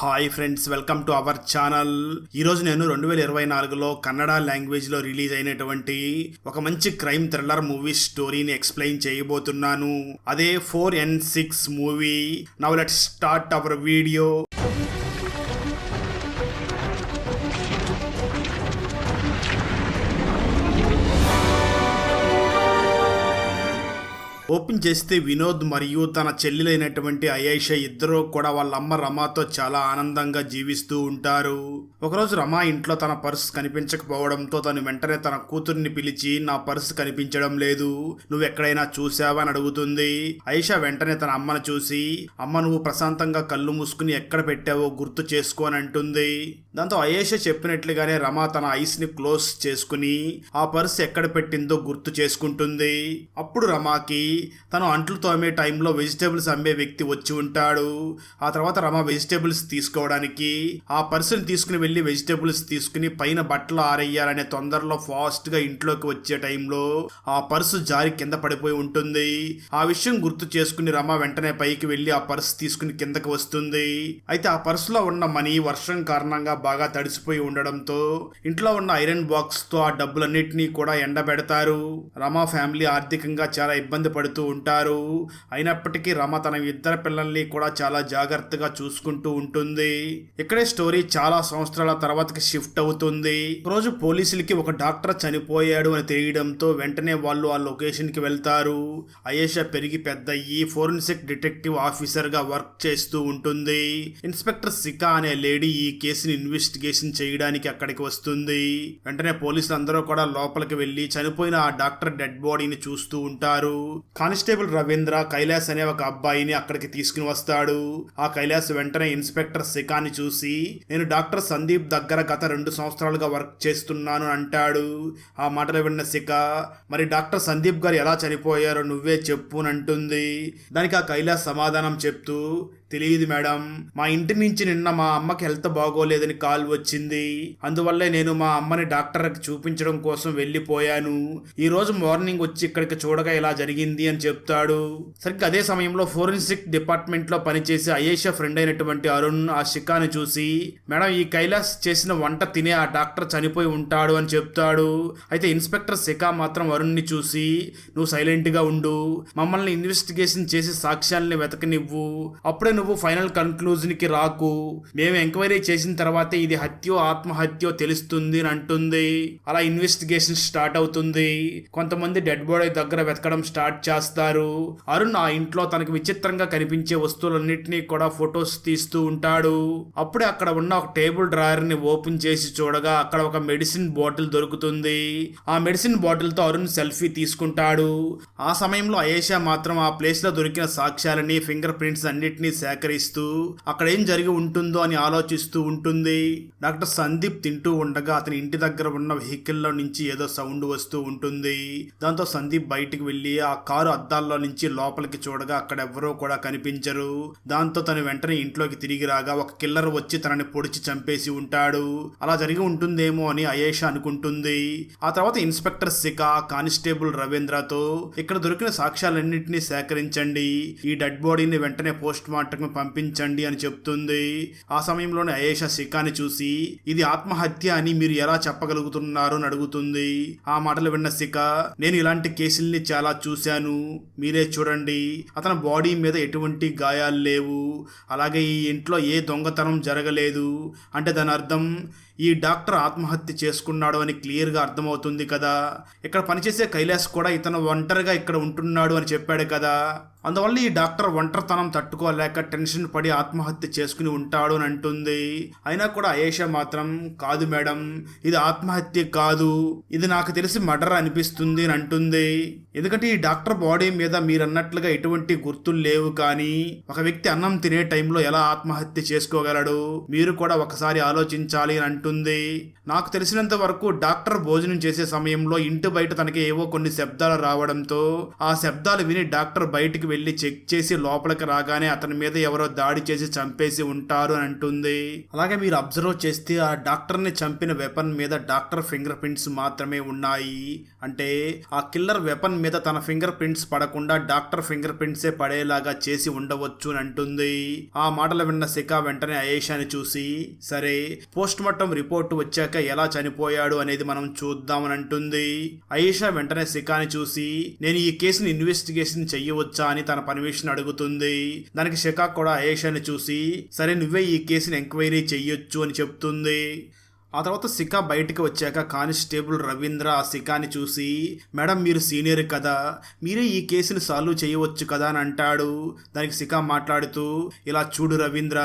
Hi friends welcome to our channel. ఈరోజు నేను రెండు వేల ఇరవై నాలుగులో కన్నడ లాంగ్వేజ్లో రిలీజ్ అయినటువంటి ఒక మంచి క్రైమ్ థ్రిల్లర్ మూవీ స్టోరీని ఎక్స్ప్లెయిన్ చేయబోతున్నాను. అదే four N six movie. Now let start our video. Open చేస్తే వినోద్ మరియు తన చెల్లెలైనటువంటి అయేష ఇద్దరూ కూడా వాళ్ళ అమ్మ రమాతో చాలా ఆనందంగా జీవిస్తూ ఉంటారు. ఒకరోజు రమా ఇంట్లో తన పర్స్ కనిపించకపోవడంతో తను వెంటనే తన కూతుర్ని పిలిచి నా పర్స్ కనిపించడం లేదు నువ్వు ఎక్కడైనా చూసావా అని అడుగుతుంది. ఐష వెంటనే తన అమ్మను చూసి అమ్మ నువ్వు ప్రశాంతంగా కళ్ళు మూసుకుని ఎక్కడ పెట్టావో గుర్తు చేసుకో అని అంటుంది. దాంతో అయేష చెప్పినట్లుగానే రమా తన ఐస్ని క్లోజ్ చేసుకుని ఆ పర్స్ ఎక్కడ పెట్టిందో గుర్తు చేసుకుంటుంది. అప్పుడు రమాకి తను అంట్లు తోమే టైంలో వెజిటేబుల్స్ అమ్మే వ్యక్తి వచ్చి ఉంటాడు. ఆ తర్వాత రమ వెజిటేబుల్స్ తీసుకోవడానికి ఆ పర్సన్ తీసుకుని వెళ్ళి వెజిటేబుల్స్ తీసుకుని పైన బట్టలు ఆరేయాలనే తొందరలో ఫాస్ట్గా ఇంట్లోకి వచ్చే టైంలో ఆ పర్సు జారి కింద పడిపోయి ఉంటుంది. ఆ విషయం గుర్తు చేసుకుని రమ వెంటనే పైకి వెళ్ళి ఆ పర్స్ తీసుకుని కిందకి వస్తుంది. అయితే ఆ పర్సులో ఉన్న మనీ వర్షం కారణంగా బాగా తడిసిపోయి ఉండడంతో ఇంట్లో ఉన్న ఐరన్ బాక్స్తో ఆ డబ్బులన్నింటినీ కూడా ఎండబెడతారు. రమా ఫ్యామిలీ ఆర్థికంగా చాలా ఇబ్బంది పడుతూ ఉంటారు. అయినప్పటికీ రమ తన ఇద్దరు పిల్లల్ని కూడా చాలా జాగ్రత్తగా చూసుకుంటూ ఉంటుంది. ఇక్కడే స్టోరీ చాలా సంవత్సరాల తర్వాతకి షిఫ్ట్ అవుతుంది. రోజు పోలీసులకి ఒక డాక్టర్ చనిపోయాడు అని తెలియడంతో వెంటనే వాళ్ళు ఆ లొకేషన్కి వెళ్తారు. అయేష పెరిగి పెద్దయ్యి ఫోరెన్సిక్ డిటెక్టివ్ ఆఫీసర్గా వర్క్ చేస్తూ ఉంటుంది. ఇన్స్పెక్టర్ సికా అనే లేడీ ఈ కేసుని ఇన్వెస్టిగేషన్ చేయడానికి అక్కడికి వస్తుంది. వెంటనే పోలీసులు అందరూ కూడా లోపలికి వెళ్ళి చనిపోయిన ఆ డాక్టర్ డెడ్ బాడీని చూస్తూ ఉంటారు. కానిస్టేబుల్ రవీంద్ర కైలాస్ అనే ఒక అబ్బాయిని అక్కడికి తీసుకుని వస్తాడు. ఆ కైలాస్ వెంటనే ఇన్స్పెక్టర్ శిఖాని చూసి నేను డాక్టర్ సందీప్ దగ్గర గత రెండు సంవత్సరాలుగా వర్క్ చేస్తున్నాను అంటాడు. ఆ మాటలు విన్న శిఖ మరి డాక్టర్ సందీప్ గారు ఎలా చనిపోయారో నువ్వే చెప్పు అంటుంది. దానికి ఆ కైలాస్ సమాధానం చెప్తూ తెలియదు మేడం. మా ఇంటి నుంచి నిన్న మా అమ్మకి హెల్త్ బాగోలేదని కాల్ వచ్చింది. అందువల్లే నేను మా అమ్మని డాక్టర్కి చూపించడం కోసం వెళ్ళిపోయాను. ఈ రోజు మార్నింగ్ వచ్చి ఇక్కడికి చూడగా ఇలా జరిగింది అని చెప్తాడు. సరిగ్గా అదే సమయంలో ఫోరెన్సిక్ డిపార్ట్మెంట్లో పనిచేసే అయేషా ఫ్రెండ్ అయినటువంటి అరుణ్ ఆ శిఖాని చూసి మేడం ఈ కైలాస్ చేసిన వంట తినే ఆ డాక్టర్ చనిపోయి ఉంటాడు అని చెప్తాడు. అయితే ఇన్స్పెక్టర్ శిఖా మాత్రం అరుణ్ని చూసి నువ్వు సైలెంట్గా ఉండు. మమ్మల్ని ఇన్వెస్టిగేషన్ చేసి సాక్ష్యాలని వెతకనివ్వు. అప్పుడే నువ్వు ఫైనల్ కన్క్లూజన్కి రాకు. మేము ఎంక్వైరీ చేసిన తర్వాతే ఇది హత్యో ఆత్మహత్యో తెలుస్తుంది అని అంటుంది. అలా ఇన్వెస్టిగేషన్ స్టార్ట్ అవుతుంది. కొంతమంది డెడ్ బాడీ దగ్గర వెతకడం స్టార్ట్ చేస్తారు. అరుణ్ ఆ ఇంట్లో తనకు విచిత్రంగా కనిపించే వస్తువులన్నింటినీ కూడా ఫొటోస్ తీస్తూ ఉంటాడు. అప్పుడే అక్కడ ఉన్న ఒక టేబుల్ డ్రాయర్ని ఓపెన్ చేసి చూడగా అక్కడ ఒక మెడిసిన్ బాటిల్ దొరుకుతుంది. ఆ మెడిసిన్ బాటిల్తో అరుణ్ సెల్ఫీ తీసుకుంటాడు. ఆ సమయంలో అయేషా మాత్రం ఆ ప్లేస్లో దొరికిన సాక్ష్యాలని ఫింగర్ ప్రింట్స్ అన్నిటినీ సేకరిస్తూ అక్కడ ఏం జరిగి ఉంటుందో అని ఆలోచిస్తూ ఉంటుంది. డాక్టర్ సందీప్ తింటూ ఉండగా అతని ఇంటి దగ్గర ఉన్న వెహికల్లో నుంచి ఏదో సౌండ్ వస్తూ ఉంటుంది. దాంతో సందీప్ బయటికి వెళ్ళి ఆ కారు అద్దాల్లో నుంచి లోపలికి చూడగా అక్కడ ఎవరో కూడా కనిపించరు. దాంతో తను వెంటనే ఇంట్లోకి తిరిగి రాగా ఒక కిల్లర్ వచ్చి తనని పొడిచి చంపేసి ఉంటాడు. అలా జరిగి ఉంటుందేమో అని అయేష అనుకుంటుంది. ఆ తర్వాత ఇన్స్పెక్టర్ శిఖ కానిస్టేబుల్ రవీంద్రతో ఇక్కడ దొరికిన సాక్ష్యాలన్నింటినీ సేకరించండి. ఈ డెడ్ బాడీని వెంటనే పోస్ట్ మార్టం పంపించండి అని చెప్తుంది. ఆ సమయంలోనే అయేష శిఖాని చూసి ఇది ఆత్మహత్య అని మీరు ఎలా చెప్పగలుగుతున్నారు అని అడుగుతుంది. ఆ మాటలు విన్న శిఖ నేను ఇలాంటి కేసుల్ని చాలా చూశాను. మీరే చూడండి అతని బాడీ మీద ఎటువంటి గాయాలు లేవు. అలాగే ఈ ఇంట్లో ఏ దొంగతనం జరగలేదు. అంటే దాని అర్థం ఈ డాక్టర్ ఆత్మహత్య చేసుకున్నాడు అని క్లియర్గా అర్థమవుతుంది కదా. ఇక్కడ పనిచేసే కైలాస్ కూడా ఇతను ఒంటరిగా ఇక్కడ ఉంటున్నాడు అని చెప్పాడు కదా. అందువల్ల ఈ డాక్టర్ ఒంటరితనం తట్టుకోలేక టెన్షన్ పడి ఆత్మహత్య చేసుకుని ఉంటాడు అని అంటుంది. అయినా కూడా అయేష మాత్రం కాదు మేడం ఇది ఆత్మహత్య కాదు. ఇది నాకు తెలిసి మర్డర్ అనిపిస్తుంది అని అంటుంది. ఎందుకంటే ఈ డాక్టర్ బాడీ మీద మీరు అన్నట్లుగా ఎటువంటి గుర్తులు లేవు కానీ ఒక వ్యక్తి అన్నం తినే టైంలో ఎలా ఆత్మహత్య చేసుకోగలడు? మీరు కూడా ఒకసారి ఆలోచించాలి అని అంటుంది నాకు తెలిసినంత వరకు డాక్టర్ భోజనం చేసే సమయంలో ఇంటి బయట తనకి ఏవో కొన్ని శబ్దాలు రావడంతో ఆ శబ్దాలు విని డాక్టర్ బయటికి వెళ్ళి చెక్ చేసి లోపలికి రాగానే అతని మీద ఎవరో దాడి చేసి చంపేసి ఉంటారు అని అంటుంది. అలాగే మీరు అబ్జర్వ్ చేస్తే ఆ డాక్టర్ని చంపిన వెపన్ మీద డాక్టర్ ఫింగర్ ప్రింట్స్ మాత్రమే ఉన్నాయి. అంటే ఆ కిల్లర్ వెపన్ మీద తన ఫింగర్ ప్రింట్స్ పడకుండా డాక్టర్ ఫింగర్ ప్రింట్సే పడేలాగా చేసి ఉండవచ్చు అని అంటుంది. ఆ మాటలు విన్న శిఖ వెంటనే అయేషాని చూసి సరే పోస్ట్ మార్టం రిపోర్ట్ వచ్చాక ఎలా చనిపోయాడు అనేది మనం చూద్దామని అంటుంది అయేషా వెంటనే శిఖాని చూసి నేను ఈ కేసుని ఇన్వెస్టిగేషన్ చెయ్యవచ్చా అని తన పర్మిషన్ అడుగుతుంది. దానికి శిఖా కూడా అయేషాని చూసి సరే నువ్వే ఈ కేసుని ఎంక్వైరీ చెయ్యొచ్చు అని చెప్తుంది. ఆ తర్వాత సికా బయటకు వచ్చాక కానిస్టేబుల్ రవీంద్ర ఆ సికాని చూసి మేడం మీరు సీనియర్ కదా మీరే ఈ కేసుని సాల్వ్ చేయవచ్చు కదా అని అంటాడు. దానికి సికా మాట్లాడుతూ ఇలా చూడు రవీంద్ర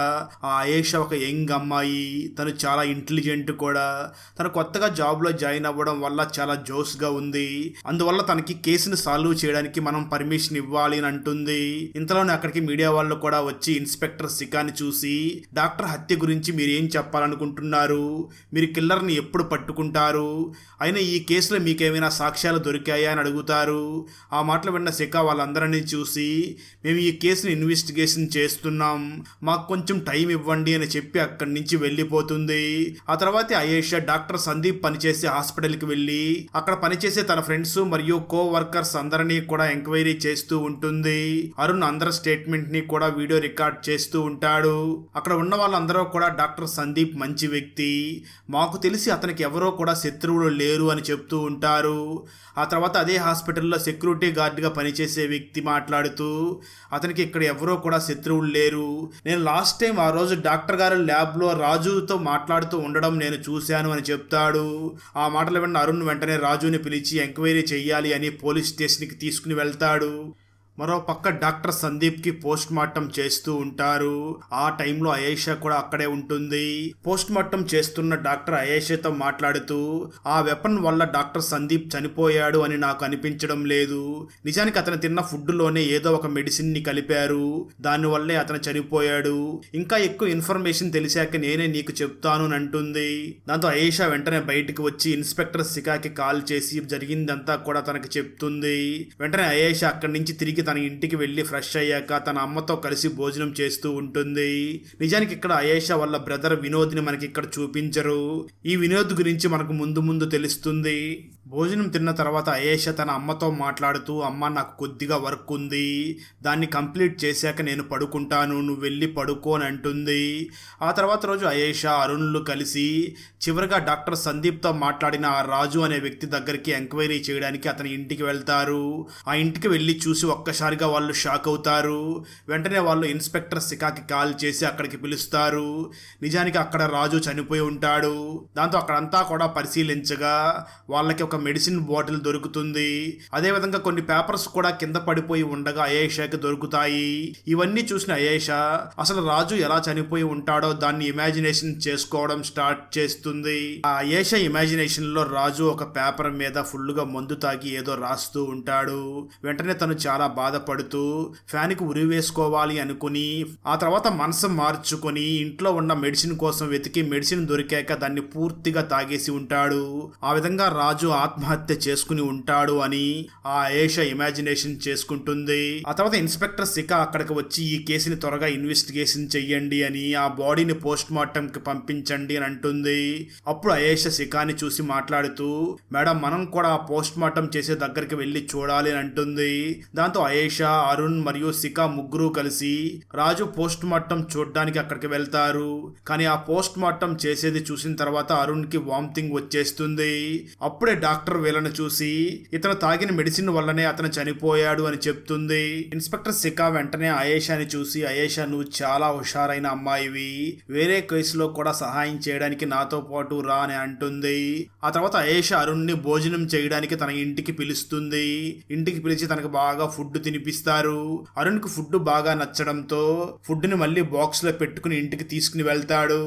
ఆ ఆయేష ఒక యంగ్ అమ్మాయి తను చాలా ఇంటెలిజెంట్ కూడా. తను కొత్తగా జాబ్లో జాయిన్ అవ్వడం వల్ల చాలా జోష్గా ఉంది. అందువల్ల తనకి కేసుని సాల్వ్ చేయడానికి మనం పర్మిషన్ ఇవ్వాలి అని అంటుంది. ఇంతలోనే అక్కడికి మీడియా వాళ్ళు కూడా వచ్చి ఇన్స్పెక్టర్ సికాని చూసి డాక్టర్ హత్య గురించి మీరేం చెప్పాలనుకుంటున్నారు? మీరు కిల్లర్ని ఎప్పుడు పట్టుకుంటారు? అయినా ఈ కేసులో మీకేమైనా సాక్ష్యాలు దొరికాయా అని అడుగుతారు? ఆ మాటలు విన్న శిఖ వాళ్ళందరినీ చూసి మేము ఈ కేసుని ఇన్వెస్టిగేషన్ చేస్తున్నాం. మాకు కొంచెం టైం ఇవ్వండి అని చెప్పి అక్కడి నుంచి వెళ్ళిపోతుంది. ఆ తర్వాత అయేషా డాక్టర్ సందీప్ పనిచేసే హాస్పిటల్కి వెళ్ళి అక్కడ పనిచేసే తన ఫ్రెండ్స్ మరియు కో వర్కర్స్ అందరినీ కూడా ఎంక్వైరీ చేస్తూ ఉంటుంది. అరుణ్ అందరి స్టేట్మెంట్ని కూడా వీడియో రికార్డ్ చేస్తూ ఉంటాడు. అక్కడ ఉన్న వాళ్ళందరూ కూడా డాక్టర్ సందీప్ మంచి వ్యక్తి. మాకు తెలిసి అతనికి ఎవరో కూడా శత్రువులు లేరు అని చెప్తూ ఉంటారు. ఆ తర్వాత అదే హాస్పిటల్లో సెక్యూరిటీ గార్డ్గా పనిచేసే వ్యక్తి మాట్లాడుతూ అతనికి ఇక్కడ ఎవరో కూడా శత్రువులు లేరు. నేను లాస్ట్ టైం ఆ రోజు డాక్టర్ గారు ల్యాబ్లో రాజుతో మాట్లాడుతూ ఉండడం నేను చూశాను అని చెప్తాడు. ఆ మాటలు విన్న అరుణ్ వెంటనే రాజుని పిలిచి ఎంక్వైరీ చెయ్యాలి అని పోలీస్ స్టేషన్కి తీసుకుని వెళ్తాడు. మరో పక్క డాక్టర్ సందీప్కి పోస్ట్ మార్టం చేస్తూ ఉంటారు. ఆ టైంలో అయేషా కూడా అక్కడే ఉంటుంది. పోస్ట్ మార్టం చేస్తున్న డాక్టర్ అయేషాతో మాట్లాడుతూ ఆ వెపన్ వల్ల డాక్టర్ సందీప్ చనిపోయాడు అని నాకు అనిపించడం లేదు. నిజానికి అతను తిన్న ఫుడ్లోనే ఏదో ఒక మెడిసిన్ని కలిపారు దానివల్లే అతను చనిపోయాడు. ఇంకా ఎక్కువ ఇన్ఫర్మేషన్ తెలిసాక నేనే నీకు చెప్తాను అని అంటుంది. దాంతో అయేషా వెంటనే బయటికి వచ్చి ఇన్స్పెక్టర్ సికాకి కాల్ చేసి జరిగిందంతా కూడా తనకి చెప్తుంది. వెంటనే అయేషా అక్కడి నుంచి తిరిగి తన ఇంటికి వెళ్ళి ఫ్రెష్ అయ్యాక తన అమ్మతో కలిసి భోజనం చేస్తూ ఉంటుంది. నిజానికి ఇక్కడ అయేషా వాళ్ళ బ్రదర్ వినోద్ని మనకి ఇక్కడ చూపించరు. ఈ వినోద్ గురించి మనకు ముందు ముందు తెలుస్తుంది. భోజనం తిన్న తర్వాత అయేష తన అమ్మతో మాట్లాడుతూ అమ్మ నాకు కొద్దిగా వర్క్ ఉంది. దాన్ని కంప్లీట్ చేశాక నేను పడుకుంటాను. నువ్వు వెళ్ళి పడుకో అని అంటుంది. ఆ తర్వాత రోజు అయేష అరుణ్లు కలిసి చివరిగా డాక్టర్ సందీప్తో మాట్లాడిన ఆ రాజు అనే వ్యక్తి దగ్గరికి ఎంక్వైరీ చేయడానికి అతని ఇంటికి వెళ్తారు. ఆ ఇంటికి వెళ్ళి చూసి ఒక్క ఒక్కసారిగా వాళ్ళు షాక్ అవుతారు. వెంటనే వాళ్ళు ఇన్స్పెక్టర్ సికాకి కాల్ చేసి అక్కడికి పిలుస్తారు. నిజానికి అక్కడ రాజు చనిపోయి ఉంటాడు. దాంతో అక్కడంతా కూడా పరిశీలించగా వాళ్ళకి ఒక మెడిసిన్ బాటిల్ దొరుకుతుంది. అదేవిధంగా కొన్ని పేపర్స్ కూడా కింద పడిపోయి ఉండగా అయేషాకి దొరుకుతాయి. ఇవన్నీ చూసిన అయేష అసలు రాజు ఎలా చనిపోయి ఉంటాడో దాన్ని ఇమాజినేషన్ చేసుకోవడం స్టార్ట్ చేస్తుంది. ఆ అయేష ఇమాజినేషన్లో రాజు ఒక పేపర్ మీద ఫుల్గా మందు తాగి ఏదో రాస్తూ ఉంటాడు. వెంటనే తను చాలా బాధపడుతూ ఫ్యాన్కి ఉరి వేసుకోవాలి అనుకుని ఆ తర్వాత మనసు మార్చుకొని ఇంట్లో ఉన్న మెడిసిన్ కోసం వెతికి మెడిసిన్ దొరికాక దాన్ని పూర్తిగా తాగేసి ఉంటాడు. ఆ విధంగా రాజు ఆత్మహత్య చేసుకుని ఉంటాడు అని ఆ ఏష ఇమాజినేషన్ చేసుకుంటుంది. ఆ తర్వాత ఇన్స్పెక్టర్ శిఖ అక్కడికి వచ్చి ఈ కేసుని త్వరగా ఇన్వెస్టిగేషన్ చెయ్యండి అని ఆ బాడీని పోస్ట్ మార్టం కి పంపించండి అని అంటుంది. అప్పుడు అయేష శిఖాని చూసి మాట్లాడుతూ మేడం మనం కూడా పోస్ట్ మార్టం చేసే దగ్గరికి వెళ్ళి చూడాలి అని అంటుంది. దాంతో అయేష అరుణ్ మరియు శిఖ ముగ్గురు కలిసి రాజు పోస్ట్ మార్టం చూడడానికి అక్కడికి వెళ్తారు. కానీ ఆ పోస్ట్ మార్టం చేసేది చూసిన తర్వాత అరుణ్కి వామిటింగ్ వచ్చేస్తుంది. అప్పుడే డాక్టర్ వీళ్ళని చూసి ఇతను తాగిన మెడిసిన్ వల్లనే అతను చనిపోయాడు అని చెప్తుంది. ఇన్స్పెక్టర్ శిఖ వెంటనే అయేషాని చూసి అయేషా నువ్వు చాలా హుషారైన అమ్మాయివి. వేరే కేసులో కూడా సహాయం చేయడానికి నాతో పాటు రా అని అంటుంది. ఆ తర్వాత అయేషా అరుణ్ని భోజనం చేయడానికి తన ఇంటికి పిలుస్తుంది. ఇంటికి పిలిచి తనకు బాగా ఫుడ్ తినిపిస్తారు. అరుణ్కు ఫుడ్ బాగా నచ్చడంతో ఫుడ్ని మళ్ళీ బాక్స్లో పెట్టుకుని ఇంటికి తీసుకుని వెళ్తాడు.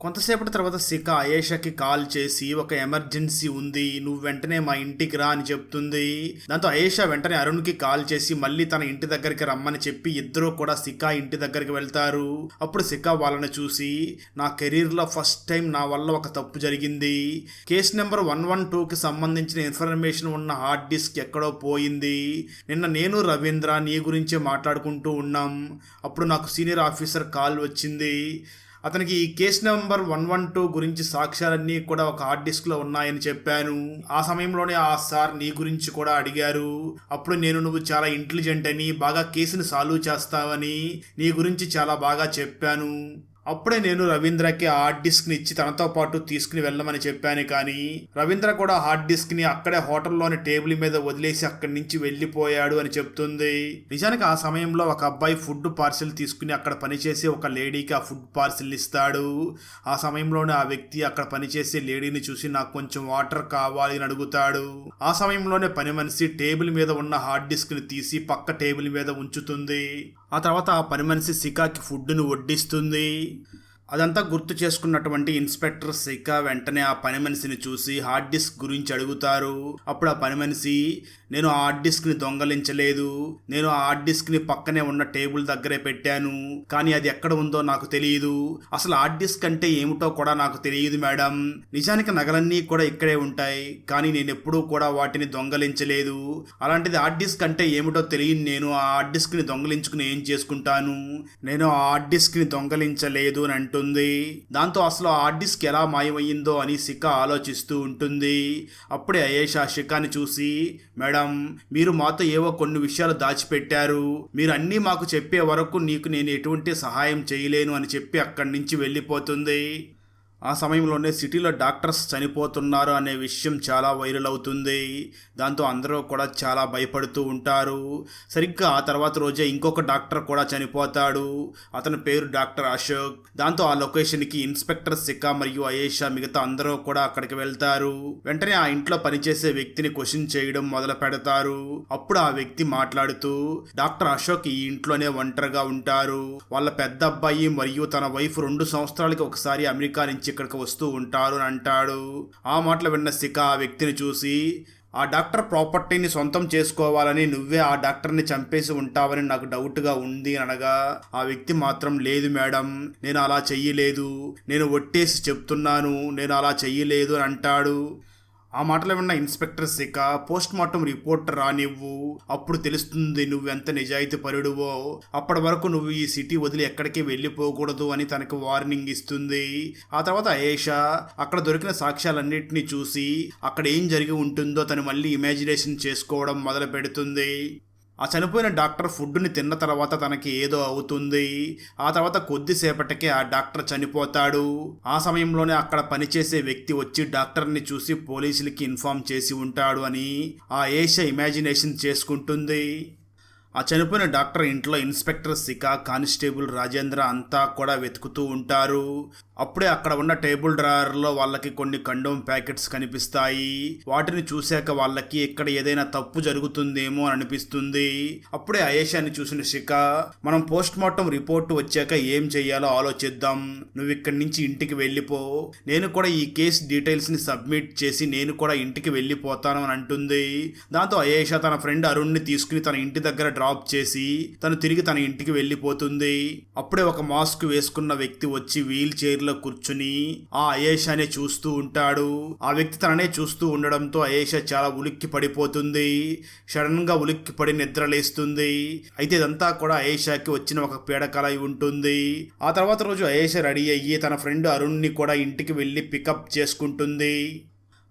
కొంతసేపటి తర్వాత సిక అయేషాకి కాల్ చేసి ఒక ఎమర్జెన్సీ ఉంది నువ్వు వెంటనే మా ఇంటికి రా అని చెప్తుంది. దాంతో అయేషా వెంటనే అరుణ్కి కాల్ చేసి మళ్ళీ తన ఇంటి దగ్గరికి రమ్మని చెప్పి ఇద్దరూ కూడా సికా ఇంటి దగ్గరికి వెళ్తారు. అప్పుడు సికా వాళ్ళని చూసి నా కెరీర్లో ఫస్ట్ టైం నా వల్ల ఒక తప్పు జరిగింది. కేస్ నెంబర్ వన్ వన్ టూకి సంబంధించిన ఇన్ఫర్మేషన్ ఉన్న హార్డ్ డిస్క్ ఎక్కడో పోయింది. నిన్న నేను రవీంద్ర నీ గురించే మాట్లాడుకుంటూ ఉన్నాం. అప్పుడు నాకు సీనియర్ ఆఫీసర్ కాల్ వచ్చింది. అతనికి ఈ case number one one two గురించి సాక్ష్యాలన్నీ కూడా ఒక హార్డ్ డిస్క్లో ఉన్నాయని చెప్పాను. ఆ సమయంలోనే ఆ సార్ నీ గురించి కూడా అడిగారు. అప్పుడు నేను నువ్వు చాలా ఇంటెలిజెంట్ అని బాగా కేసుని సాల్వ్ చేస్తావని నీ గురించి చాలా బాగా చెప్పాను. అప్పుడే నేను రవీంద్రకి ఆ హార్డ్ డిస్క్ని ఇచ్చి తనతో పాటు తీసుకుని వెళ్ళమని చెప్పాను కానీ రవీంద్ర కూడా హార్డ్ డిస్క్ని అక్కడే హోటల్లోని టేబుల్ మీద వదిలేసి అక్కడి నుంచి వెళ్ళిపోయాడు అని చెప్తుంది. నిజానికి ఆ సమయంలో ఒక అబ్బాయి ఫుడ్ పార్సిల్ తీసుకుని అక్కడ పనిచేసే ఒక లేడీకి ఆ ఫుడ్ పార్సిల్ ఇస్తాడు. ఆ సమయంలోనే ఆ వ్యక్తి అక్కడ పనిచేసే లేడీని చూసి నాకు కొంచెం వాటర్ కావాలి అని అడుగుతాడు. ఆ సమయంలోనే పని మనిషి టేబుల్ మీద ఉన్న హార్డ్ డిస్క్ని తీసి పక్క టేబుల్ మీద ఉంచుతుంది. ఆ తర్వాత ఆ పని మనిషి సికాకి ఫుడ్ను వడ్డిస్తుంది. అదంతా గుర్తు చేసుకున్నటువంటి ఇన్స్పెక్టర్ సికా వెంటనే ఆ పని మనిషిని చూసి హార్డ్ డిస్క్ గురించి అడుగుతారు. అప్పుడు ఆ పని మనిషి నేను ఆ హార్డ్ డిస్క్ని దొంగలించలేదు. నేను ఆ హార్డ్ డిస్క్ని పక్కనే ఉన్న టేబుల్ దగ్గరే పెట్టాను. కానీ అది ఎక్కడ ఉందో నాకు తెలియదు అసలు హార్డ్ డిస్క్ అంటే ఏమిటో కూడా నాకు తెలియదు మేడం. నిజానికి నగలన్నీ కూడా ఇక్కడే ఉంటాయి. కానీ నేను ఎప్పుడూ కూడా వాటిని దొంగలించలేదు. అలాంటిది హార్డ్ డిస్క్ అంటే ఏమిటో తెలియని నేను ఆ హార్డ్ డిస్క్ని దొంగలించుకుని ఏం చేసుకుంటాను? నేను ఆ హార్డ్ డిస్క్ని దొంగలించలేదు అని అంటుంది. దాంతో అసలు ఆ హార్డ్ డిస్క్ ఎలా మాయమయ్యిందో అని శిఖ ఆలోచిస్తూ ఉంటుంది. అప్పుడే అయేష్ ఆ శిఖాని చూసి మేడం మీరు మాతో ఏవో కొన్ని విషయాలు దాచిపెట్టారు. మీరు అన్నీ మాకు చెప్పే వరకు నీకు నేను ఎటువంటి సహాయం చేయలేను అని చెప్పి అక్కడి నుంచి వెళ్ళిపోతుంది. ఆ సమయంలోనే సిటీలో డాక్టర్స్ చనిపోతున్నారు అనే విషయం చాలా వైరల్ అవుతుంది. దాంతో అందరూ కూడా చాలా భయపడుతూ ఉంటారు. సరిగ్గా ఆ తర్వాత రోజే ఇంకొక డాక్టర్ కూడా చనిపోతాడు. అతని పేరు డాక్టర్ అశోక్. దాంతో ఆ లొకేషన్కి ఇన్స్పెక్టర్ సికా మరియు అయేషా మిగతా అందరూ కూడా అక్కడికి వెళ్తారు. వెంటనే ఆ ఇంట్లో పనిచేసే వ్యక్తిని క్వశ్చన్ చేయడం మొదలు పెడతారు. అప్పుడు ఆ వ్యక్తి మాట్లాడుతూ డాక్టర్ అశోక్ ఈ ఇంట్లోనే ఒంటరిగా ఉంటారు. వాళ్ళ పెద్ద అబ్బాయి మరియు తన వైఫ్ రెండు సంవత్సరాలకి ఒకసారి అమెరికా నుంచి ఇక్కడికి వస్తూ ఉంటారు అని అంటాడు. ఆ మాటలు విన్న శిఖ ఆ వ్యక్తిని చూసి ఆ డాక్టర్ ప్రాపర్టీని సొంతం చేసుకోవాలని నువ్వే ఆ డాక్టర్ని చంపేసి ఉంటావని నాకు డౌట్గా ఉంది అనగా ఆ వ్యక్తి మాత్రం లేదు మేడం నేను అలా చెయ్యలేదు. నేను ఒట్టేసి చెప్తున్నాను నేను అలా చెయ్యలేదు అని అంటాడు. ఆ మాటలు విన్న inspector Shikha post mortem report రానివ్వు? అప్పుడు తెలుస్తుంది నువ్వెంత నిజాయితీ పరుడువో. అప్పటి వరకు నువ్వు ఈ సిటీ వదిలి ఎక్కడికి వెళ్ళిపోకూడదు అని తనకు వార్నింగ్ ఇస్తుంది. ఆ తర్వాత అయేషా అక్కడ దొరికిన సాక్ష్యాలన్నింటినీ చూసి అక్కడ ఏం జరిగి ఉంటుందో తను మళ్ళీ ఇమాజినేషన్ చేసుకోవడం మొదలు పెడుతుంది ఆ చనిపోయిన డాక్టర్ ఫుడ్ని తిన్న తర్వాత తనకి ఏదో అవుతుంది. ఆ తర్వాత కొద్దిసేపటికే ఆ డాక్టర్ చనిపోతాడు. ఆ సమయంలోనే అక్కడ పనిచేసే వ్యక్తి వచ్చి డాక్టర్ని చూసి పోలీసులకి ఇన్ఫార్మ్ చేసి ఉంటాడు అని ఆ ఏష ఇమాజినేషన్ చేసుకుంటుంది. ఆ చనిపోయిన డాక్టర్ ఇంట్లో ఇన్స్పెక్టర్ సికా కానిస్టేబుల్ రాజేంద్ర అంతా కూడా వెతుకుతూ ఉంటారు. అప్పుడే అక్కడ ఉన్న టేబుల్ డ్రాయర్లో వాళ్ళకి కొన్ని కండోమ్ ప్యాకెట్స్ కనిపిస్తాయి. వాటిని చూశాక వాళ్ళకి ఇక్కడ ఏదైనా తప్పు జరుగుతుందేమో అని అనిపిస్తుంది. అప్పుడే అయేషాని చూసిన శిఖ మనం పోస్ట్ మార్టం రిపోర్ట్ వచ్చాక ఏం చెయ్యాలో ఆలోచిద్దాం. నువ్వు ఇక్కడి నుంచి ఇంటికి వెళ్ళిపో. నేను కూడా ఈ కేస్ డీటెయిల్స్ని సబ్మిట్ చేసి నేను కూడా ఇంటికి వెళ్ళిపోతాను అని అంటుంది. దాంతో అయేష తన ఫ్రెండ్ అరుణ్ని తీసుకుని తన ఇంటి దగ్గర డ్రాప్ చేసి తను తిరిగి తన ఇంటికి వెళ్ళిపోతుంది. అప్పుడే ఒక మాస్క్ వేసుకున్న వ్యక్తి వచ్చి వీల్ చైర్ లో కూర్చుని ఆ అయేషానే చూస్తూ ఉంటాడు. ఆ వ్యక్తి తననే చూస్తూ ఉండడంతో అయేషా చాలా ఉలిక్కి పడిపోతుంది. సడన్గా ఉలిక్కి పడి నిద్రలేస్తుంది అయితే ఇదంతా కూడా అయేషాకి వచ్చిన ఒక పీడకల అయి ఉంటుంది. ఆ తర్వాత రోజు అయేష రెడీ అయ్యి తన ఫ్రెండ్ అరుణ్ని కూడా ఇంటికి వెళ్ళి పికప్ చేసుకుంటుంది.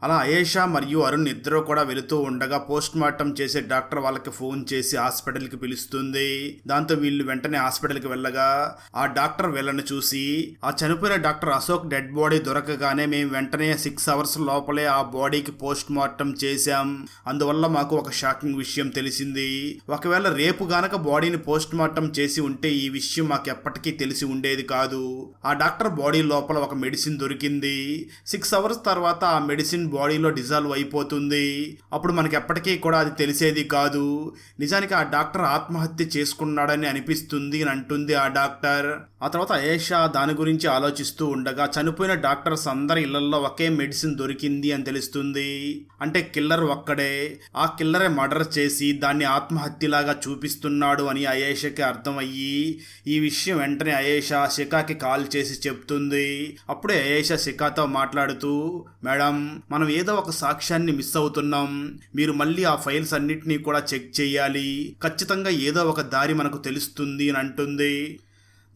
అలా అయేషా మరియు అరుణ్ ఇద్దరు కూడా వెళుతూ ఉండగా పోస్ట్ మార్టం చేసే డాక్టర్ వాళ్ళకి ఫోన్ చేసి హాస్పిటల్కి పిలుస్తుంది. దాంతో వీళ్ళు వెంటనే హాస్పిటల్కి వెళ్ళగా ఆ డాక్టర్ వీళ్ళని చూసి ఆ చనిపోయిన డాక్టర్ అశోక్ డెడ్ బాడీ దొరకగానే మేము వెంటనే సిక్స్ అవర్స్ లోపలే ఆ బాడీకి పోస్ట్ మార్టం చేశాం. అందువల్ల మాకు ఒక షాకింగ్ విషయం తెలిసింది. ఒకవేళ రేపు గానక బాడీని పోస్ట్ మార్టం చేసి ఉంటే ఈ విషయం మాకు ఎప్పటికీ తెలిసి ఉండేది కాదు. ఆ డాక్టర్ బాడీ లోపల ఒక మెడిసిన్ దొరికింది. సిక్స్ అవర్స్ తర్వాత ఆ మెడిసిన్ బాడీలో డిజాల్వ్ అయిపోతుంది. అప్పుడు మనకి ఎప్పటికీ కూడా అది తెలిసేది కాదు. నిజానికి ఆ డాక్టర్ ఆత్మహత్య చేసుకున్నాడని అనిపిస్తుంది అని అంటుంది ఆ డాక్టర్. ఆ తర్వాత ఏషా దాని గురించి ఆలోచిస్తూ ఉండగా చనిపోయిన డాక్టర్స్ అందరి ఇళ్ళలో ఒకే మెడిసిన్ దొరికింది అని తెలుస్తుంది. అంటే కిల్లర్ ఒక్కడే. ఆ కిల్లరే మర్డర్ చేసి దాన్ని ఆత్మహత్యలాగా చూపిస్తున్నాడు అని అయేషకి అర్థమయ్యి ఈ విషయం వెంటనే అయేషా శిఖాకి కాల్ చేసి చెప్తుంది. అప్పుడే అయేషా శిఖాతో మాట్లాడుతూ మేడం మన మనం ఏదో ఒక సాక్ష్యాన్ని మిస్ అవుతున్నాం. మీరు మళ్ళీ ఆ ఫైల్స్ అన్నిటినీ కూడా చెక్ చేయాలి. ఖచ్చితంగా ఏదో ఒక దారి మనకు తెలుస్తుంది అని అంటుంది.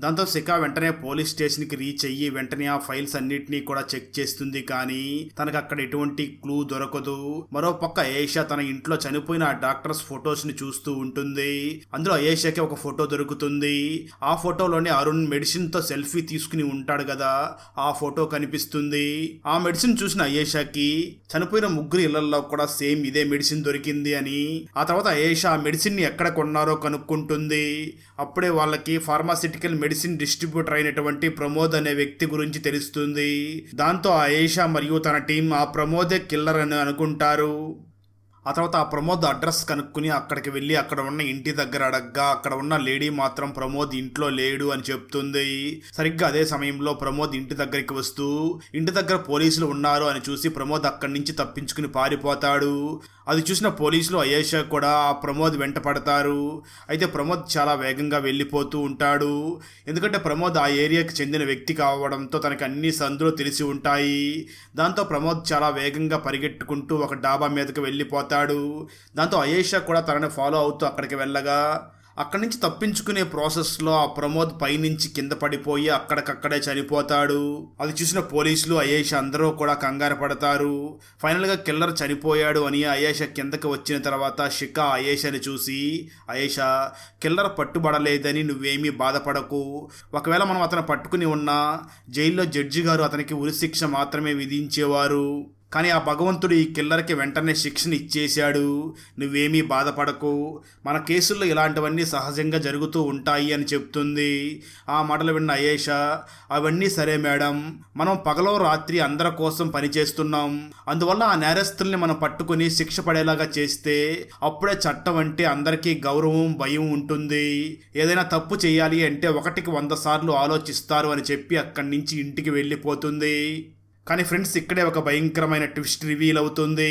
దాంతో శిఖ వెంటనే పోలీస్ స్టేషన్కి రీచ్ అయ్యి వెంటనే ఆ ఫైల్స్ అన్నిటినీ కూడా చెక్ చేస్తుంది కానీ తనకు అక్కడ ఎటువంటి క్లూ దొరకదు. మరో పక్క ఏషా తన ఇంట్లో చనిపోయిన ఆ డాక్టర్స్ ఫొటోస్ని చూస్తూ ఉంటుంది. అందులో ఏషాకి ఒక ఫోటో దొరుకుతుంది. ఆ ఫోటోలోనే అరుణ్ మెడిసిన్తో సెల్ఫీ తీసుకుని ఉంటాడు కదా ఆ ఫోటో కనిపిస్తుంది. ఆ మెడిసిన్ చూసిన అయేషాకి చనిపోయిన ముగ్గురు ఇళ్ళలో కూడా సేమ్ ఇదే మెడిసిన్ దొరికింది అని ఆ తర్వాత అయేషా ఆ మెడిసిన్ని ఎక్కడ కొన్నారో కనుక్కుంటుంది. అప్పుడే వాళ్ళకి ఫార్మాసిటికల్ మెడిసిన్ డిస్ట్రిబ్యూటర్ అయినటువంటి ప్రమోద్ అనే వ్యక్తి గురించి తెలుస్తుంది. దాంతో ఆ ఏషా మరియు తన టీం ఆ ప్రమోదే కిల్లర్ అని అనుకుంటారు. ఆ తర్వాత ఆ ప్రమోద్ అడ్రస్ కనుక్కుని అక్కడికి వెళ్ళి అక్కడ ఉన్న ఇంటి దగ్గర అడగ్గా అక్కడ ఉన్న లేడీ మాత్రం ప్రమోద్ ఇంట్లో లేడు అని చెప్తుంది. సరిగ్గా అదే సమయంలో ప్రమోద్ ఇంటి దగ్గరికి వస్తూ ఇంటి దగ్గర పోలీసులు ఉన్నారు అని చూసి ప్రమోద్ అక్కడి నుంచి తప్పించుకుని పారిపోతాడు. అది చూసిన పోలీసులు అయేషా కూడా ఆ ప్రమోద్ వెంట పడతారు. అయితే ప్రమోద్ చాలా వేగంగా వెళ్ళిపోతూ ఉంటాడు. ఎందుకంటే ప్రమోద్ ఆ ఏరియాకి చెందిన వ్యక్తి కావడంతో తనకి అన్ని సందులు తెలిసి ఉంటాయి. దాంతో ప్రమోద్ చాలా వేగంగా పరిగెట్టుకుంటూ ఒక డాబా మీదకి వెళ్ళిపోతాడు. దాంతో అయేషా కూడా తనని ఫాలో అవుతూ అక్కడికి వెళ్ళగా అక్కడి నుంచి తప్పించుకునే ప్రాసెస్లో ఆ ప్రమోద్ పైనుంచి కింద పడిపోయి అక్కడికక్కడే చనిపోతాడు. అది చూసిన పోలీసులు అయేష అందరూ కూడా కంగారు పడతారు. ఫైనల్గా కిల్లర్ చనిపోయాడు అని అయేష కిందకి వచ్చిన తర్వాత షిక అయేషని చూసి అయేష కిల్లర్ పట్టుబడలేదని నువ్వేమీ బాధపడకు. ఒకవేళ మనం అతను పట్టుకుని ఉన్నా జైల్లో జడ్జి గారు అతనికి ఉరిశిక్ష మాత్రమే విధించేవారు. కానీ ఆ భగవంతుడు ఈ కిల్లర్కి వెంటనే శిక్షణ ఇచ్చేశాడు. నువ్వేమీ బాధపడకు. మన కేసుల్లో ఇలాంటివన్నీ సహజంగా జరుగుతూ ఉంటాయి అని చెప్తుంది. ఆ మాటలు విన్న అయేష అవన్నీ సరే మేడం. మనం పగలో రాత్రి అందరి కోసం పనిచేస్తున్నాం. అందువల్ల ఆ నేరస్తుల్ని మనం పట్టుకుని శిక్ష పడేలాగా చేస్తే అప్పుడే చట్టం అంటే అందరికీ గౌరవం భయం ఉంటుంది. ఏదైనా తప్పు చేయాలి అంటే ఒకటికి వంద సార్లు ఆలోచిస్తారు అని చెప్పి అక్కడి నుంచి ఇంటికి వెళ్ళిపోతుంది. కానీ ఫ్రెండ్స్ ఇక్కడే ఒక భయంకరమైన ట్విస్ట్ రివీల్ అవుతుంది.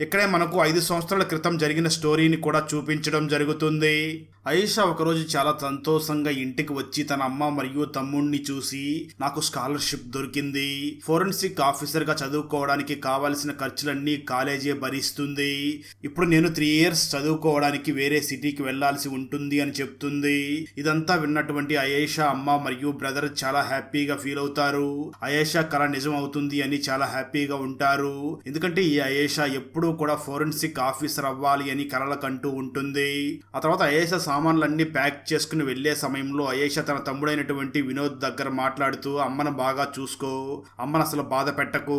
ఇక్కడే మనకు ఐదు సంవత్సరాల క్రితం జరిగిన స్టోరీని కూడా చూపించడం జరుగుతుంది. ఐషా ఒకరోజు చాలా సంతోషంగా ఇంటికి వచ్చి తన అమ్మ మరియు తమ్ముణ్ణి చూసి నాకు స్కాలర్షిప్ దొరికింది. ఫోరెన్సిక్ ఆఫీసర్గా చదువుకోవడానికి కావాల్సిన ఖర్చులన్నీ కాలేజీ భరిస్తుంది. ఇప్పుడు నేను త్రీ ఇయర్స్ చదువుకోవడానికి వేరే సిటీకి వెళ్ళాల్సి ఉంటుంది అని చెప్తుంది. ఇదంతా విన్నటువంటి అయేషా అమ్మ మరియు బ్రదర్ చాలా హ్యాపీగా ఫీల్ అవుతారు. అయేషా కళ నిజం అవుతుంది అని చాలా హ్యాపీగా ఉంటారు. ఎందుకంటే ఈ అయేషా ఎప్పుడూ కూడా ఫోరెన్సిక్ ఆఫీసర్ అవ్వాలి అని కలలకంటూ ఉంటుంది ఆ తర్వాత అయేషా సామాన్లన్నీ ప్యాక్ చేసుకుని వెళ్ళే సమయంలో అయేష తన తమ్ముడైనటువంటి వినోద్ దగ్గర మాట్లాడుతూ అమ్మను బాగా చూసుకో అమ్మను అసలు బాధ పెట్టకు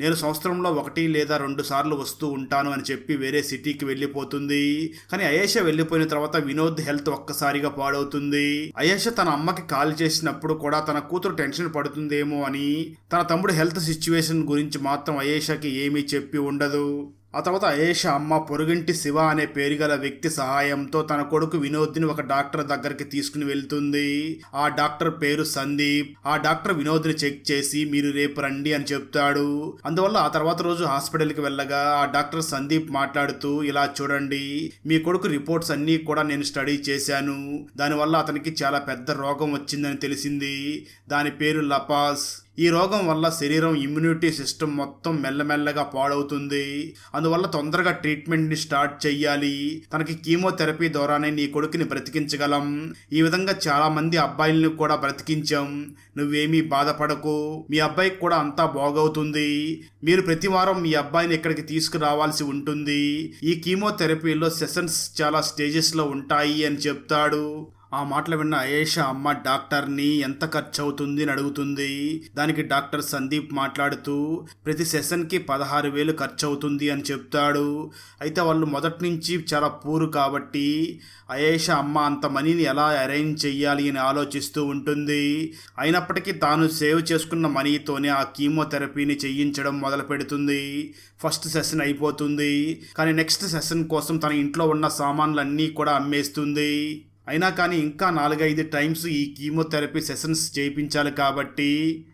నేను సంవత్సరంలో ఒకటి లేదా రెండు సార్లు వస్తూ ఉంటాను అని చెప్పి వేరే సిటీకి వెళ్ళిపోతుంది. కానీ అయేష వెళ్ళిపోయిన తర్వాత వినోద్ హెల్త్ ఒక్కసారిగా పాడవుతుంది. అయేష తన అమ్మకి కాల్ చేసినప్పుడు కూడా తన కూతురు టెన్షన్ పడుతుందేమో అని తన తమ్ముడు హెల్త్ సిచ్యువేషన్ గురించి మాత్రం అయేషకి ఏమీ చెప్పి ఉండదు. ఆ తర్వాత అయేష అమ్మ పొరుగింటి శివ అనే పేరు గల వ్యక్తి సహాయంతో తన కొడుకు వినోద్ని ఒక డాక్టర్ దగ్గరికి తీసుకుని వెళ్తుంది. ఆ డాక్టర్ పేరు సందీప్. ఆ డాక్టర్ వినోద్ని చెక్ చేసి మీరు రేపు రండి అని చెప్తాడు. అందువల్ల ఆ తర్వాత రోజు హాస్పిటల్కి వెళ్ళగా ఆ డాక్టర్ సందీప్ మాట్లాడుతూ ఇలా చూడండి మీ కొడుకు రిపోర్ట్స్ అన్నీ కూడా నేను స్టడీ చేశాను. దానివల్ల అతనికి చాలా పెద్ద రోగం వచ్చిందని తెలిసింది. దాని పేరు లపాస్. ఈ రోగం వల్ల శరీరం ఇమ్యూనిటీ సిస్టమ్ మొత్తం మెల్లమెల్లగా పాడవుతుంది. అందువల్ల తొందరగా ట్రీట్మెంట్ని స్టార్ట్ చెయ్యాలి. తనకి కీమోథెరపీ ద్వారానే నీ కొడుకుని బ్రతికించగలం. ఈ విధంగా చాలా మంది అబ్బాయిల్ని కూడా బ్రతికించాం. నువ్వేమీ బాధపడకు. మీ అబ్బాయికి కూడా అంతా బాగవుతుంది. మీరు ప్రతి వారం మీ అబ్బాయిని ఇక్కడికి తీసుకురావాల్సి ఉంటుంది. ఈ కీమోథెరపీలో సెషన్స్ చాలా స్టేజెస్లో ఉంటాయి అని చెప్తాడు. ఆ మాటలు విన్న అయేషా అమ్మ డాక్టర్ని ఎంత ఖర్చు అవుతుంది అని అడుగుతుంది. దానికి డాక్టర్ సందీప్ మాట్లాడుతూ ప్రతి సెషన్కి పదహారు వేలు ఖర్చు అవుతుంది అని చెప్తాడు. అయితే వాళ్ళు మొదటి నుంచి చాలా పూరు కాబట్టి అయేషా అమ్మ అంత మనీని ఎలా అరేంజ్ చేయాలి అని ఆలోచిస్తూ ఉంటుంది. అయినప్పటికీ తాను సేవ్ చేసుకున్న మనీతోనే ఆ కీమోథెరపీని చేయించడం మొదలు పెడుతుంది. ఫస్ట్ సెషన్ అయిపోతుంది. కానీ నెక్స్ట్ సెషన్ కోసం తన ఇంట్లో ఉన్న సామాన్లన్నీ కూడా అమ్మేస్తుంది. అయినా కానీ ఇంకా నాలుగైదు టైమ్స్ ఈ కీమోథెరపీ సెషన్స్ చేయించాలి కాబట్టి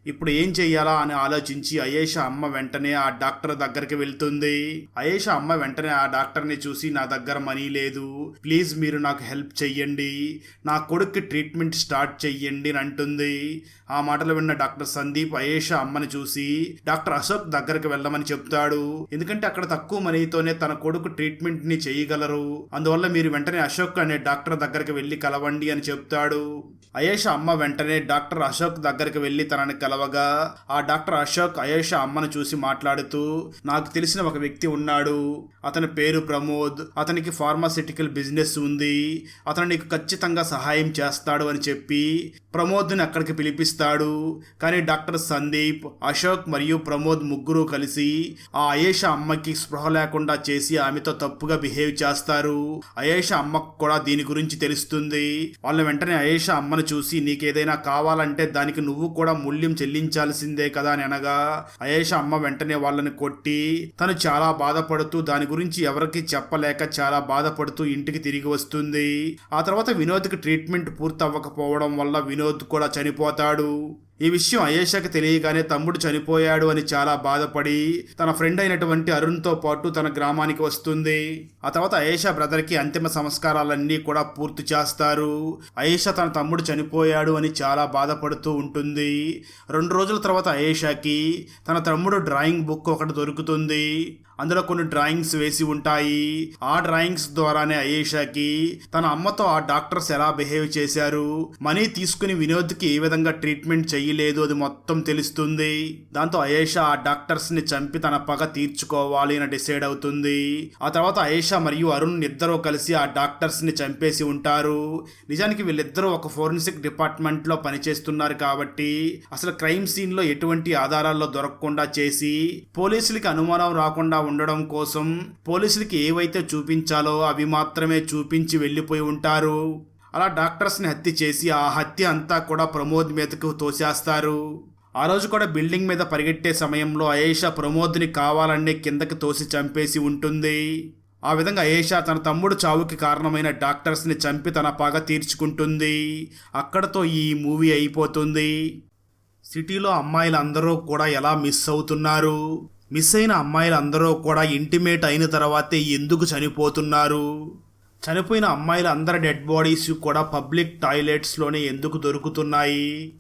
ఇప్పుడు ఏం చెయ్యాలా అని ఆలోచించి అయేష అమ్మ వెంటనే ఆ డాక్టర్ దగ్గరికి వెళ్తుంది. అయేష అమ్మ వెంటనే ఆ డాక్టర్ని చూసి నా దగ్గర మనీ లేదు. ప్లీజ్ మీరు నాకు హెల్ప్ చెయ్యండి. నా కొడుక్కి ట్రీట్మెంట్ స్టార్ట్ చెయ్యండి అని అంటుంది. ఆ మాటలు విన్న డాక్టర్ సందీప్ అయేష అమ్మని చూసి డాక్టర్ అశోక్ దగ్గరికి వెళ్ళమని చెప్తాడు. ఎందుకంటే అక్కడ తక్కువ మనీతోనే తన కొడుకు ట్రీట్మెంట్ని చేయగలరు. అందువల్ల మీరు వెంటనే అశోక్ అనే డాక్టర్ దగ్గరికి వెళ్ళి కలవండి అని చెప్తాడు. అయేష అమ్మ వెంటనే డాక్టర్ అశోక్ దగ్గరికి వెళ్ళి తనని కలవగా ఆ డాక్టర్ అశోక్ అయేష అమ్మను చూసి మాట్లాడుతూ నాకు తెలిసిన ఒక వ్యక్తి ఉన్నాడు. అతని పేరు ప్రమోద్. అతనికి ఫార్మాసిటికల్ బిజినెస్ ఉంది. అతను నీకు ఖచ్చితంగా సహాయం చేస్తాడు అని చెప్పి ప్రమోద్ని అక్కడికి పిలిపిస్తాడు. కానీ డాక్టర్ సందీప్ అశోక్ మరియు ప్రమోద్ ముగ్గురు కలిసి ఆ అయేష అమ్మకి స్పృహ లేకుండా చేసి ఆమెతో తప్పుగా బిహేవ్ చేస్తారు. అయేష అమ్మకు కూడా దీని గురించి తెలుస్తుంది వాళ్ళ వెంటనే అయేష అమ్మను చూసి నీకేదైనా కావాలంటే దానికి నువ్వు కూడా మూల్యం చెల్లించాల్సిందే కదా అని అనగా అయేష అమ్మ వెంటనే వాళ్ళని కొట్టి తను చాలా బాధపడుతూ దాని గురించి ఎవరికి చెప్పలేక చాలా బాధపడుతూ ఇంటికి తిరిగి వస్తుంది. ఆ తర్వాత వినోద్కి ట్రీట్మెంట్ పూర్తి అవ్వకపోవడం వల్ల వినోద్ కూడా చనిపోతాడు. ఈ విషయం అయేషాకి తెలియగానే తమ్ముడు చనిపోయాడు అని చాలా బాధపడి తన ఫ్రెండ్ అయినటువంటి అరుణ్తో పాటు తన గ్రామానికి వస్తుంది. ఆ తర్వాత అయేషా బ్రదర్కి అంతిమ సంస్కారాలన్నీ కూడా పూర్తి చేస్తారు. అయేషా తన తమ్ముడు చనిపోయాడు అని చాలా బాధపడుతూ ఉంటుంది. రెండు రోజుల తర్వాత అయేషాకి తన తమ్ముడు డ్రాయింగ్ బుక్ ఒకటి దొరుకుతుంది. అందులో కొన్ని డ్రాయింగ్స్ వేసి ఉంటాయి. ఆ డ్రాయింగ్స్ ద్వారానే అయేషాకి తన అమ్మతో ఆ డాక్టర్స్ ఎలా బిహేవ్ చేశారు. మనీ తీసుకుని వినోద్కి ఏ విధంగా ట్రీట్మెంట్ చేయలేదు అది మొత్తం తెలుస్తుంది. దాంతో అయేషా ఆ డాక్టర్స్ని చంపి తన పగ తీర్చుకోవాలి అని డిసైడ్ అవుతుంది. ఆ తర్వాత అయేషా మరియు అరుణ్ ఇద్దరూ కలిసి ఆ డాక్టర్స్ని చంపేసి ఉంటారు. నిజానికి వీళ్ళిద్దరూ ఒక ఫోరెన్సిక్ డిపార్ట్మెంట్లో పనిచేస్తున్నారు కాబట్టి అసలు క్రైమ్ సీన్లో ఎటువంటి ఆధారాల్లో దొరకకుండా చేసి పోలీసులకి అనుమానం రాకుండా ఉండడం కోసం పోలీసులకి ఏవైతే చూపించాలో అవి మాత్రమే చూపించి వెళ్ళిపోయి ఉంటారు. అలా డాక్టర్స్ని హత్య చేసి ఆ హత్య అంతా కూడా ప్రమోద్ మీదకు తోసేస్తారు. ఆ రోజు కూడా బిల్డింగ్ మీద పరిగెట్టే సమయంలో అయేషా ప్రమోద్ని కావాలనే కిందకి తోసి చంపేసి ఉంటుంది. ఆ విధంగా అయేషా తన తమ్ముడు చావుకి కారణమైన డాక్టర్స్ని చంపి తన పగ తీర్చుకుంటుంది. అక్కడతో ఈ మూవీ అయిపోతుంది. సిటీలో అమ్మాయిలు అందరూ కూడా ఎలా మిస్ అవుతున్నారు? మిస్ అయిన అమ్మాయిలందరూ కూడా ఇంటిమేట్ అయిన తర్వాతే ఎందుకు చనిపోతున్నారు? చనిపోయిన అమ్మాయిల అందరి డెడ్ బాడీస్ కూడా పబ్లిక్ టాయిలెట్స్లోనే ఎందుకు దొరుకుతున్నాయి?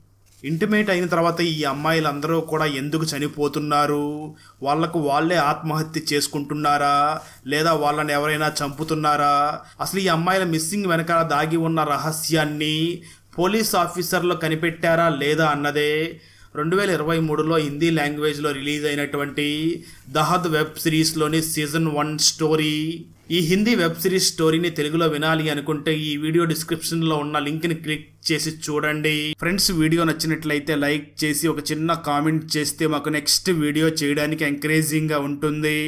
ఇంటిమేట్ అయిన తర్వాత ఈ అమ్మాయిలందరూ కూడా ఎందుకు చనిపోతున్నారు? వాళ్ళకు వాళ్ళే ఆత్మహత్య చేసుకుంటున్నారా? లేదా వాళ్ళని ఎవరైనా చంపుతున్నారా? అసలు ఈ అమ్మాయిల మిస్సింగ్ వెనకాల దాగి ఉన్న రహస్యాన్ని పోలీస్ ఆఫీసర్లు కనిపెట్టారా లేదా అన్నదే రెండు వేల ఇరవై మూడులో హిందీ లాంగ్వేజ్లో రిలీజ్ అయినటువంటి దహద్ వెబ్ సిరీస్లోని సీజన్ వన్ స్టోరీ. ఈ హిందీ వెబ్ సిరీస్ స్టోరీని తెలుగులో వినాలి అనుకుంటే ఈ వీడియో డిస్క్రిప్షన్లో ఉన్న లింక్ని క్లిక్ చేసి చూడండి. ఫ్రెండ్స్ వీడియో నచ్చినట్లయితే లైక్ చేసి ఒక చిన్న కామెంట్ చేస్తే మాకు నెక్స్ట్ వీడియో చేయడానికి ఎంకరేజింగ్గా ఉంటుంది.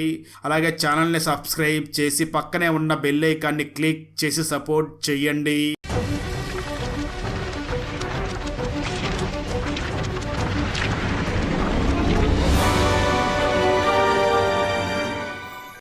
అలాగే ఛానల్ని సబ్స్క్రైబ్ చేసి పక్కనే ఉన్న బెల్ ఐకాన్ని క్లిక్ చేసి సపోర్ట్ చేయండి.